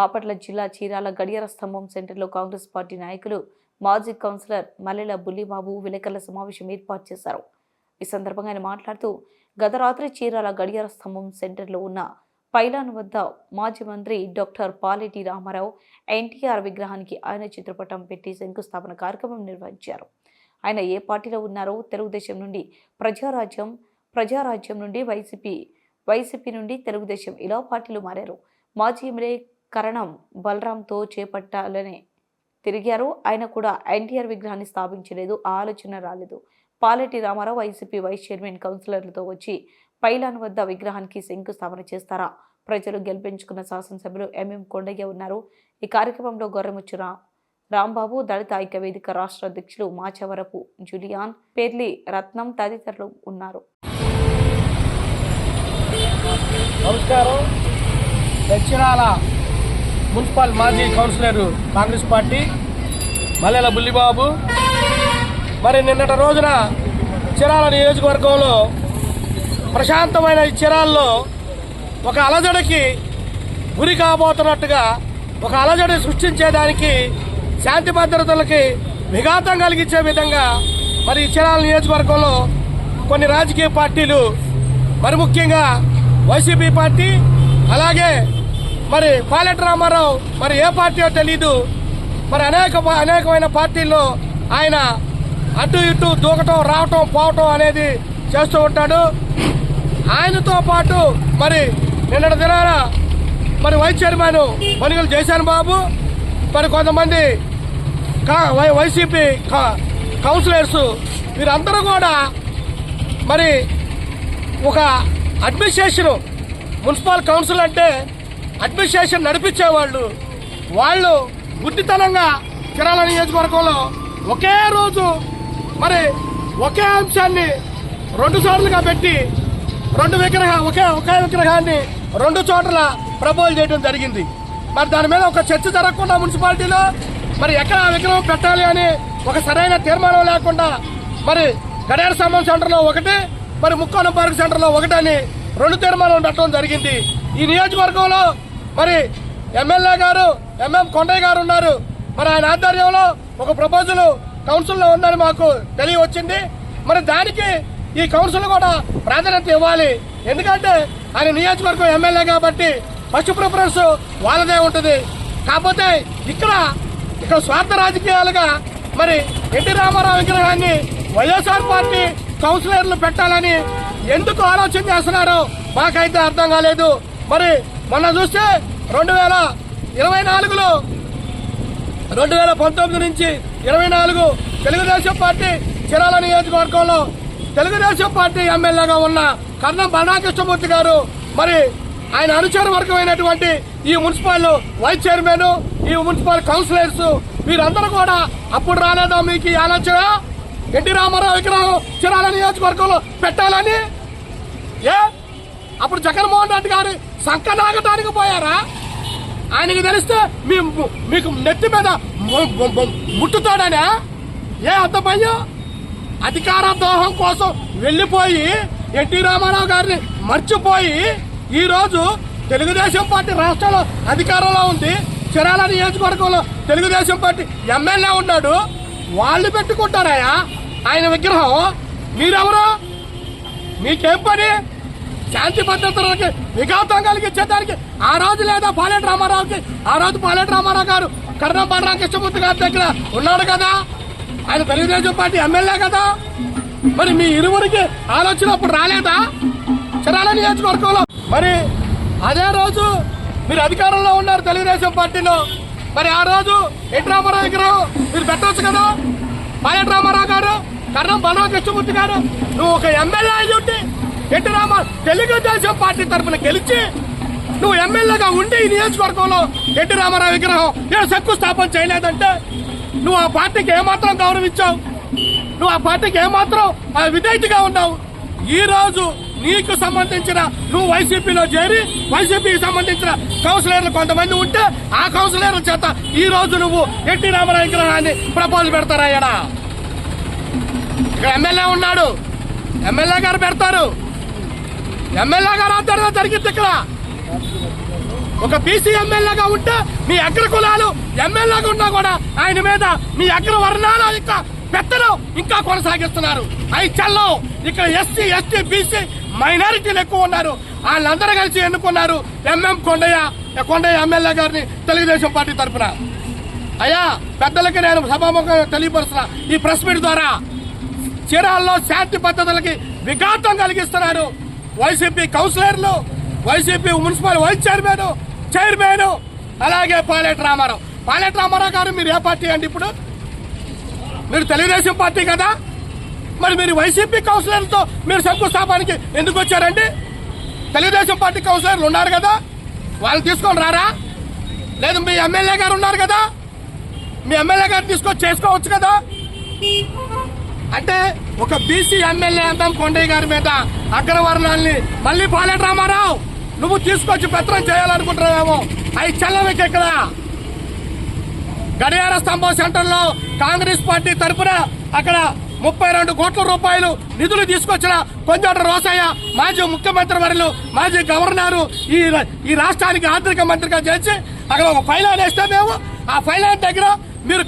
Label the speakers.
Speaker 1: బాపట్ల జిల్లా చీరాల గడియార స్తంభం సెంటర్లో కాంగ్రెస్ పార్టీ నాయకులు మాజీ కౌన్సిలర్ మల్లెల బుల్లిబాబు విలేకరుల సమావేశం ఏర్పాటు చేశారు. ఈ సందర్భంగా ఆయన మాట్లాడుతూ గత రాత్రి చీరాల గడియార స్తంభం సెంటర్లో ఉన్న పైలాన్ వద్ద మాజీ మంత్రి డాక్టర్ పాలెటి రామారావు ఎన్టీఆర్ విగ్రహానికి ఆయన చిత్రపటం పెట్టి శంకుస్థాపన కార్యక్రమం నిర్వహించారు. ఆయన ఏ పార్టీలో ఉన్నారో తెలుగుదేశం నుండి ప్రజారాజ్యం ప్రజారాజ్యం నుండి వైసీపీ వైసీపీ నుండి తెలుగుదేశం ఇలా పార్టీలు మారారు. మాజీ ఎమ్మెల్యే కరణం బలరాంతో చేపట్టాలని తిరిగారు. ఆయన కూడా ఎన్టీఆర్ విగ్రహాన్ని స్థాపించలేదు ఆలోచన రాలేదు. Paleti Ramarao YCP vice chairman కౌన్సిలర్లతో వచ్చి పైలాన్ వద్ద విగ్రహానికి శంకుస్థాపన చేస్తారా? ప్రజలు గెలిపించుకున్న శాసనసభ్యులు ఎంఎం కొండయ్య ఉన్నారు. ఈ కార్యక్రమంలో గొర్రెముచ్చు రా రాంబాబు దళిత ఐక్య వేదిక రాష్ట్ర అధ్యక్షులు మాచవరపు జులియాన్ పేర్లి రత్నం తదితరులు ఉన్నారు.
Speaker 2: నమస్కారం. దక్షిణాల మున్సిపల్ మాజీ కౌన్సిలర్ కాంగ్రెస్ పార్టీ మల్లెల బుల్లిబాబు. మరి నిన్నటి రోజున చిరాల నియోజకవర్గంలో ప్రశాంతమైన ఈ చిరాల్లో ఒక అలజడికి గురి కాబోతున్నట్టుగా ఒక అలజడి సృష్టించేదానికి శాంతి భద్రతలకి విఘాతం కలిగించే విధంగా మరి ఈ చిరాల నియోజకవర్గంలో కొన్ని రాజకీయ పార్టీలు మరి ముఖ్యంగా వైసీపీ పార్టీ అలాగే మరి పాలెట్ రామారావు మరి ఏ పార్టీయో తెలీదు. మరి అనేక అనేకమైన పార్టీల్లో ఆయన అటు ఇటు దూకటం రావటం పోవటం అనేది చేస్తూ ఉంటాడు. ఆయనతో పాటు మరి నిన్నటి దినాన మరి వైస్ చైర్మన్ మనుగోలు జయశాన్ బాబు మరి కొంతమంది కా- వై- వైసీపీ కా- కౌన్సిలర్స్ వీరందరూ కూడా మరి ఒక అడ్మినిస్ట్రేషన్ మున్సిపల్ కౌన్సిల్ అంటే అడ్మినిస్ట్రేషన్ నడిపించేవాళ్ళు. వాళ్ళు గుడ్డితనంగా కిరాల నియోజకవర్గంలో ఒకే రోజు మరి ఒకే అంశాన్ని రెండు సార్లుగా పెట్టి రెండు విగ్రహ ఒకే ఒకే విగ్రహాన్ని రెండు చోట్ల ప్రపోజ్ చేయడం జరిగింది. మరి దాని మీద ఒక చర్చ జరగకుండా మున్సిపాలిటీలో మరి ఎక్కడ విగ్రహం పెట్టాలి అని ఒక సరైన తీర్మానం లేకుండా మరి గడియార స్తంభం సెంటర్లో ఒకటి మరి ముక్కోణం పార్క్ సెంటర్లో ఒకటి అని రెండు తీర్మానాలు పెట్టడం జరిగింది. ఈ నియోజకవర్గంలో మరి ఎమ్మెల్యే గారు ఎంఎం కొండయ్య గారు ఉన్నారు. మరి ఆయన ఆధ్వర్యంలో ఒక ప్రపోజల్ కౌన్సిల్లో ఉందని మాకు తెలియవచ్చింది. మరి దానికి ఈ కౌన్సిల్ కూడా ప్రాధాన్యత ఇవ్వాలి. ఎందుకంటే ఆయన నియోజకవర్గం ఎమ్మెల్యే కాబట్టి ఫస్ట్ ప్రిఫరెన్స్ వాళ్ళదే ఉంటుంది. కాకపోతే ఇక్కడ ఇక్కడ స్వార్థ రాజకీయాలుగా మరి ఎన్టీ రామారావు విగ్రహాన్ని వైఎస్ఆర్ పార్టీ కౌన్సిలర్లు పెట్టాలని ఎందుకు ఆలోచన చేస్తున్నారో మాకైతే అర్థం కాలేదు. మరి మొన్న చూస్తే రెండు వేల ఇరవై నాలుగులో రెండు వేల పంతొమ్మిది నుంచి ఇరవై నాలుగు తెలుగుదేశం పార్టీ చిరాల నియోజకవర్గంలో తెలుగుదేశం పార్టీ ఎమ్మెల్యేగా ఉన్న కర్ణం బలరాకృష్ణమూర్తి గారు మరి ఆయన అనుచర వర్గమైనటువంటి ఈ మున్సిపల్ వైస్ చైర్మన్ ఈ మున్సిపల్ కౌన్సిలర్స్ వీరందరూ కూడా అప్పుడు రాలేదా మీకు ఆలోచన? ఎన్టీ రామారావు విగ్రహం చిరాల నియోజకవర్గంలో పెట్టాలని? ఏ? అప్పుడు జగన్మోహన్ రెడ్డి గారి సంకనాగటానికి పోయారా? ఆయనకి తెలిస్తే మీ మీకు నెత్తి మీద ముట్టుతాడనే? ఏ అర్థమయ్యో అధికార దోహం కోసం వెళ్ళిపోయి ఎన్టీ రామారావు గారిని మర్చిపోయి ఈరోజు తెలుగుదేశం పార్టీ రాష్ట్రంలో అధికారంలో ఉంది. చిరాల నియోజకవర్గంలో తెలుగుదేశం పార్టీ ఎమ్మెల్యే ఉన్నాడు. వాళ్ళు పెట్టుకుంటారాయా ఆయన విగ్రహం. మీరెవరు? మీకేం పని? శాంతి భద్రతలకి విఘాతం కలిగించేదానికి ఆ రోజు లేదా పాలేటి రామారావుకి ఆ రోజు పాలేటి రామారావు గారు కర్ణం బలరామకృష్ణమూర్తి గారి దగ్గర ఉన్నాడు కదా? ఆయన తెలుగుదేశం పార్టీ ఎమ్మెల్యే కదా? మరి మీ ఇరువురికి ఆలోచన అప్పుడు రాలేదా? చిరాల నియోజకవర్గంలో. మరి అదే రోజు మీరు అధికారంలో ఉన్నారు తెలుగుదేశం పార్టీలో. మరి ఆ రోజు ఎన్టీ రామారావు విగ్రహం మీరు పెట్టవచ్చు కదా? పాలెట్ రామారావు గారు కర్ణం బలరామకృష్ణమూర్తి గారు నువ్వు ఒక ఎమ్మెల్యే అయి ఉండి ఎన్టీ రామ తెలుగుదేశం పార్టీ తరఫున గెలిచి నువ్వు ఎమ్మెల్యేగా ఉండి ఈ నియోజకవర్గంలో ఎన్టీ రామారావు విగ్రహం నేను శంకుస్థాపన చేయలేదంటే నువ్వు ఆ పార్టీకి ఏమాత్రం గౌరవించావు? నువ్వు ఆ పార్టీకి ఏమాత్రం విధేయతగా ఉన్నావు? ఈ రోజు నీకు సంబంధించిన నువ్వు వైసీపీలో చేరి వైసీపీకి సంబంధించిన కౌన్సిలర్లు కొంతమంది ఉంటే ఆ కౌన్సిలర్ల చేత ఈ రోజు నువ్వు ఎన్టీ రామారావు విగ్రహాన్ని ప్రపోజల్ పెడతారా ఈడ? ఇక్కడ ఎమ్మెల్యే ఉన్నాడు. ఎమ్మెల్యే గారు పెడతారు. ఎమ్మెల్యే గారు ఆధ్వర్యంలో జరిగింది ఇక్కడ. ఒక బీసీ ఎమ్మెల్యేగా ఉంటే మీ అగ్ర కులాలు ఎమ్మెల్యేగా ఉన్నా కూడా ఆయన మీద మీ అగ్ర వర్ణాల యొక్క పెత్తనం ఇంకా కొనసాగిస్తున్నారు. అవి చల్లం ఇక్కడ ఎస్సీ ఎస్టీ బీసీ మైనారిటీలు ఎక్కువ ఉన్నారు. వాళ్ళందరూ కలిసి ఎన్నుకున్నారు ఎంఎం కొండయ్య కొండయ్య ఎమ్మెల్యే గారిని తెలుగుదేశం పార్టీ తరఫున అయ్యా పెద్దలకి నేను సభాముఖంగా తెలియపరుస్తున్నా. ఈ ప్రెస్ మీట్ ద్వారా చీరాల్లో శాంతి పద్ధతులకి విఘాతం కలిగిస్తున్నారు. వైసీపీ కౌన్సిలర్లు YCP municipal vice chairman chairman అలాగే పాలెట్ రామారావు. పాలెట్ రామారావు గారు మీరు ఏ పార్టీ అండి ఇప్పుడు? మీరు తెలుగుదేశం పార్టీ కదా? మరి మీరు వైసీపీ కౌన్సిలర్లతో మీరు శంకుస్థాపానికి ఎందుకు వచ్చారండి? తెలుగుదేశం పార్టీ కౌన్సిలర్లు ఉన్నారు కదా? వాళ్ళని తీసుకొని రారా? లేదు మీ ఎమ్మెల్యే గారు ఉన్నారు కదా? మీ ఎమ్మెల్యే గారు తీసుకొచ్చి చేసుకోవచ్చు కదా? అంటే ఒక బీసీ ఎమ్మెల్యే ఎంతం కొండయ్య గారి మీద అగ్రవర్ణాల్ని మళ్ళీ పాలెట్ రామారావు. నువ్వు తీసుకొచ్చి పత్రం చేయాలనుకుంటున్నావేమో. అవి చల్లవికి ఇక్కడ. గడియార స్తంభం సెంటర్లో కాంగ్రెస్ పార్టీ తరఫున అక్కడ ముప్పై రెండు కోట్ల రూపాయలు నిధులు తీసుకొచ్చిన కొంజాట రోసయ్య మాజీ ముఖ్యమంత్రి వర్యులు మాజీ గవర్నరు ఈ ఈ రాష్ట్రానికి ఆర్థిక మంత్రిగా చేసి అక్కడ ఒక ఫైల్ వేస్తే మేము ఆ ఫైల్ దగ్గర మీరు